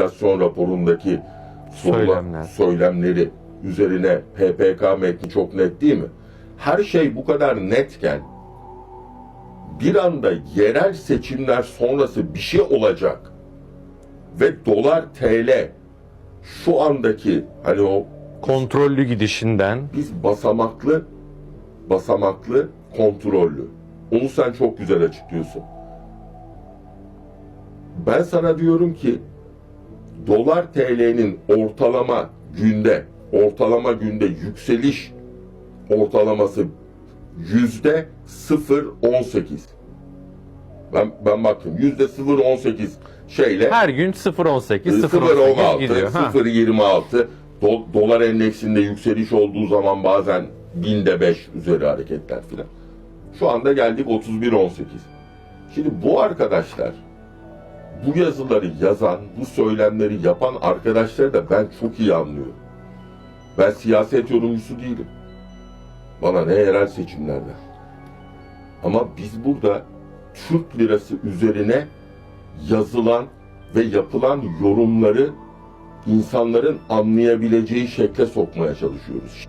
enflasyon raporundaki Söylemler. söylemleri üzerine PPK metni çok net değil mi? Her şey bu kadar netken bir anda yerel seçimler sonrası bir şey olacak ve dolar TL şu andaki hani o Kontrollü gidişinden biz basamaklı basamaklı kontrollü. Onu sen çok güzel açıklıyorsun. Ben sana diyorum ki dolar TL'nin ortalama günde ortalama günde yükseliş ortalaması yüzde 0.18. Ben ben baktım yüzde 0.18 şeyle her gün 0.18, 0.18 0.16, gidiyor. Ha. 0.26 do- dolar endeksinde yükseliş olduğu zaman bazen binde 5 üzeri hareketler filan. Şu anda geldik 31.18. Şimdi bu arkadaşlar bu yazıları yazan, bu söylemleri yapan arkadaşları da ben çok iyi anlıyorum. Ben siyaset yorumcusu değilim. Bana ne yerel seçimlerden. Ama biz burada Türk lirası üzerine yazılan ve yapılan yorumları insanların anlayabileceği şekle sokmaya çalışıyoruz.